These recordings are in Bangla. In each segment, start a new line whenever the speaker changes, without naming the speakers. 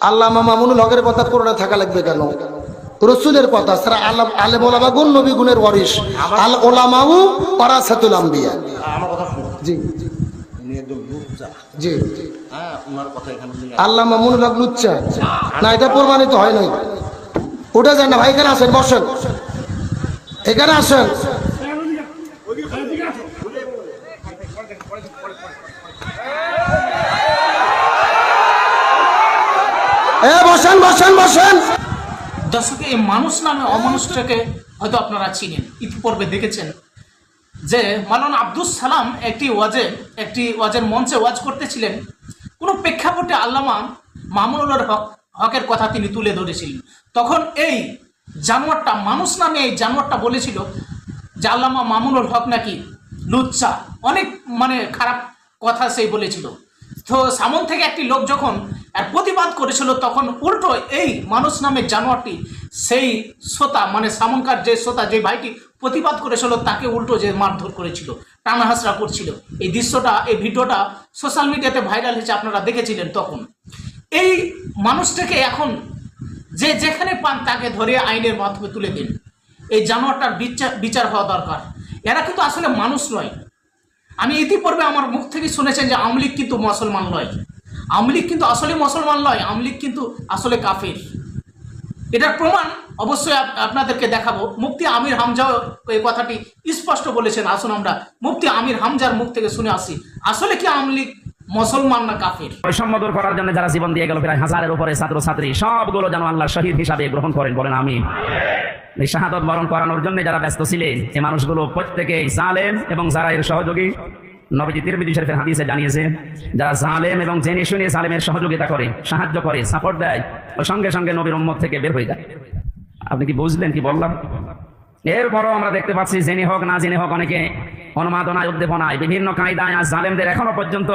আল্লাহ মামুনুল হকের কথা কোরআনে থাকা লাগবে কেন? রসুলের কথা সারা আল্লাহ আলে মোলামা গুণ নবী গুণের ওয়ারিস আল ওলামাউ ওরাসাতুল আম্বিয়া।
আমার কথা
জি। জি।
হ্যাঁ
আল্লাহ মামুনুল হক লুচ্চা। না এটা প্রমাণিত হয় নাই। উঠে যান না ভাই এখানে আসেন বসেন। এখানে আসেন। এ, বসেন
দর্শক, এই মানুষ নামে অমানুষটাকে হয়তো আপনারা চিনেন, ইতিপূর্বে দেখেছেন যে মালানা আব্দুল সালাম একটি ওয়াজে, একটি ওয়াজের মঞ্চে ওয়াজ করতেছিলেন। কোনো প্রেক্ষাপটে আল্লামা মামুনুল হক, হকের কথা তিনি তুলে ধরেছিলেন। তখন এই জানোয়ারটা, মানুষ নামে এই জানোয়ারটা বলেছিল যে আল্লামা মামুনুল হক নাকি লুচ্চা। অনেক মানে খারাপ কথা সেই বলেছিল। সামন থেকে একটি লোক যখন প্রতিবাদ করেছিল, তখন উল্টো এই মানুষ নামের জানোয়ারটি, সেই শ্রোতা মানে সামনকার যে শ্রোতা, যে ভাইটি প্রতিবাদ করেছিল, তাকে উল্টো যে মারধর করেছিল টানাহাসরা করছিল। এই দৃশ্যটা, এই ভিডিওটা সোশ্যাল মিডিয়াতে ভাইরাল হয়েছে, আপনারা দেখেছিলেন তখন। এই মানুষটাকে এখন যে যেখানে পান, তাকে ধরে আইনের মাধ্যমে তুলে দিন। এই জানোয়ারটার বিচার বিচার হওয়া দরকার। এরা কিন্তু আসলে মানুষ নয়। আমি ইতিপূর্বে আমার মুখ থেকে শুনেছেন যে আমলিক কিন্তু মুসলমান নয়। আমলিক কিন্তু আসলে মুসলমান নয় আমলিক কিন্তু আসলে কাফের। এটার প্রমাণ অবশ্যই আপনাদেরকে দেখাবো। মুফতি আমির হামজাও এই কথাটি স্পষ্ট বলেছেন। আসুন আমরা মুফতি আমির হামজার মুখ থেকে শুনে আসি। আসলে কি আমলিক মুসলমান না কাফের?
বৈষম্য করার জন্য যারা জীবন দিয়ে গেল, প্রায় হাজারের উপরে ছাত্র ছাত্রী সবগুলো যেন আল্লাহ শহীদ হিসাবে গ্রহণ করেন বলেন আমি। শাহাদত বরণ করানোর জন্য যারা ব্যস্ত ছিলেন এই মানুষগুলো প্রত্যেকেই জালেম এবং যারা এর সহযোগী, নবীজি তিরমিজি শরীফের হাদিসে জানিয়েছে, যারা জালেম এবং জেনে শুনে জালেমের সহযোগিতা করে, সাহায্য করে সাপোর্ট দেয়, ও সঙ্গে সঙ্গে নবীর উম্মত থেকে বের হয়ে যায়। আপনি কি বুঝলেন, কি বললাম? এরপরও আমরা দেখতে পাচ্ছি, জেনে হোক, না জেনে হোক, অনেকে অনুমাদনায় উদ্দীপনায়, বিভিন্ন কায়দায় আজ জালেমদের এখনও পর্যন্ত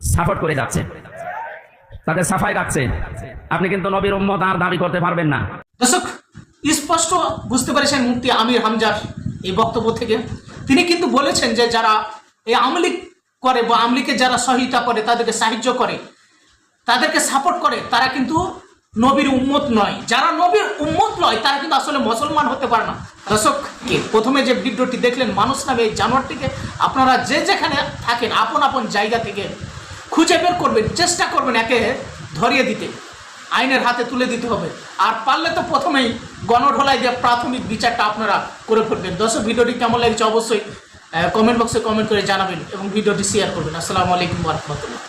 সাপোর্ট করে যাচ্ছে। তাদের সাফাই রাখছে। আপনি কিন্তু নবীর উম্মত আর দাবি করতে পারবেন না।
দর্শক স্পষ্ট বুঝতে পেরেছেন মুফতি আমির হামজার এই বক্তব্য থেকে। তিনি কিন্তু বলেছেন যে যারা এই আমলিক করে বা আমলিকে যারা সহায়তা করে, তাদেরকে সাহায্য করে, তাদেরকে সাপোর্ট করে, তারা কিন্তু নবীর উম্মত নয়। যারা নবীর উম্মত নয়, তারা কিন্তু আসলে মুসলমান হতে পারে না। দর্শক, কে? প্রথমে যে ভিডিওটি দেখলেন, মানুষ নামে এই জানোয়ারটিকে আপনারা যে যেখানে থাকেন, আপন আপন জায়গা থেকে খুঁজে বের করবেন, চেষ্টা করবেন একে ধরিয়ে দিতে। আইনের হাতে তুলে দিতে হবে। আর পারলে তো প্রথমেই গণঢোলাই দিয়ে প্রাথমিক বিচারটা আপনারা করে ফেলবেন। দর্শক, ভিডিওটি কেমন লাগছে অবশ্যই কমেন্ট বক্সে কমেন্ট করে জানাবেন এবং ভিডিওটি শেয়ার করবেন। আসসালামু আলাইকুম রহমতুল্লাহ।